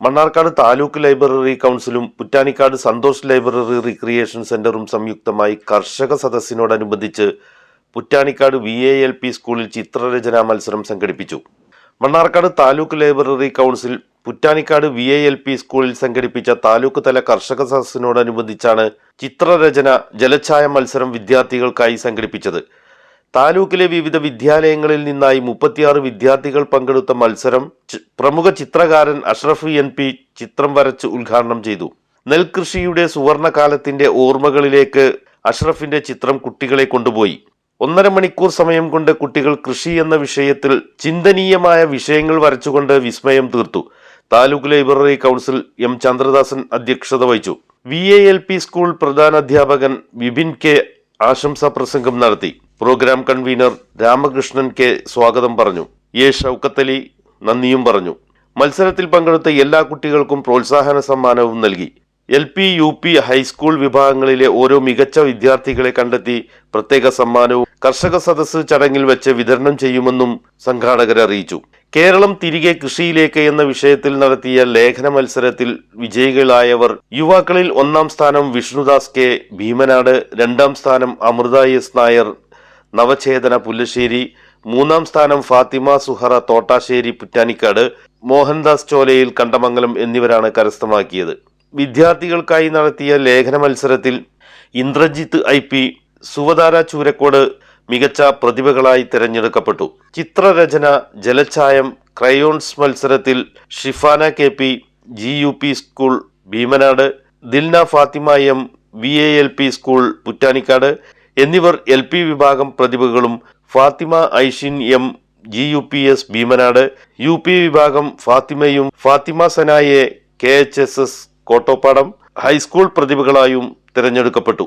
Mannarkkad taluk library കൗൺസിലും Puttanikkad Santhosh library recreation സെന്ററും സംയുക്തമായി കർഷക സദസ്സിനോടനുബന്ധിച്ച് Puttanikkad V A L P സ്കൂളിൽ ചിത്രരചനാ മത്സരം സംഘടിപ്പിച്ചു. Mannarkkad taluk library council Puttanikkad V A L P സ്കൂളിൽ സംഘടിപ്പിച്ച താലൂക്ക് തല കർഷക സദസ്സിനോടനുബന്ധിച്ചാണ് ചിത്രരചന ജലഛായ മത്സരം വിദ്യാർത്ഥികൾക്കായി സംഘടിപ്പിച്ചത്. താലൂക്കിലെ വിവിധ വിദ്യാലയങ്ങളിൽ നിന്നായി മുപ്പത്തിയാറ് വിദ്യാർത്ഥികൾ പങ്കെടുത്ത മത്സരം പ്രമുഖ ചിത്രകാരൻ അഷ്റഫ് എൻ പി ചിത്രം വരച്ച് ഉദ്ഘാടനം ചെയ്തു. നെൽകൃഷിയുടെ സുവർണകാലത്തിന്റെ ഓർമ്മകളിലേക്ക് അഷ്റഫിന്റെ ചിത്രം കുട്ടികളെ കൊണ്ടുപോയി. ഒന്നര മണിക്കൂർ സമയം കൊണ്ട് കുട്ടികൾ കൃഷി എന്ന വിഷയത്തിൽ ചിന്തനീയമായ വിഷയങ്ങൾ വരച്ചുകൊണ്ട് വിസ്മയം തീർത്തു. Taluk library council M Chandradasan അധ്യക്ഷത വഹിച്ചു. V A L P school പ്രധാനാധ്യാപകൻ Vipin K ആശംസാ പ്രസംഗം നടത്തി. പ്രോഗ്രാം കൺവീനർ രാമകൃഷ്ണൻ കെ സ്വാഗതം പറഞ്ഞു. എ ഷൗക്കത്തലി നന്ദിയും പറഞ്ഞു. മത്സരത്തിൽ പങ്കെടുത്ത എല്ലാ കുട്ടികൾക്കും പ്രോത്സാഹന സമ്മാനവും നൽകി. L P U P high school വിഭാഗങ്ങളിലെ ഓരോ മികച്ച വിദ്യാർത്ഥികളെ കണ്ടെത്തി പ്രത്യേക സമ്മാനവും കർഷക സദസ്സ് ചടങ്ങിൽ വെച്ച് വിതരണം ചെയ്യുമെന്നും സംഘാടകർ അറിയിച്ചു. കേരളം തിരികെ കൃഷിയിലേക്ക് എന്ന വിഷയത്തിൽ നടത്തിയ ലേഖന മത്സരത്തിൽ വിജയികളായവർ യുവാക്കളിൽ ഒന്നാം സ്ഥാനം വിഷ്ണുദാസ് കെ ഭീമനാട് രണ്ടാം സ്ഥാനം അമൃത എസ് നായർ നവചേതന പുല്ലശ്ശേരി മൂന്നാം സ്ഥാനം ഫാത്തിമ സുഹറ തോട്ടാശ്ശേരി പുറ്റാനിക്കാട് മോഹൻദാസ് ചോലയിൽ കണ്ടമംഗലം എന്നിവരാണ് കരസ്ഥമാക്കിയത്. വിദ്യാർത്ഥികൾക്കായി നടത്തിയ ലേഖന മത്സരത്തിൽ ഇന്ദ്രജിത്ത് ഐ പി സുവതാര ചൂരക്കോട് മികച്ച പ്രതിഭകളായി തിരഞ്ഞെടുക്കപ്പെട്ടു. ചിത്രരചന ജലഛായം ക്രയോൺസ് മത്സരത്തിൽ Shifana K P G U P school Bheemanad Dilna Fathima M V A L P school Puttanikkad എന്നിവർ എൽ പി വിഭാഗം പ്രതിഭകളും Fathima Aishin M G U P S Bheemanad U P വിഭാഗം ഫാത്തിമയും Fathima സനായെ K H S S Kottopadam high school പ്രതിഭകളായും തിരഞ്ഞെടുക്കപ്പെട്ടു.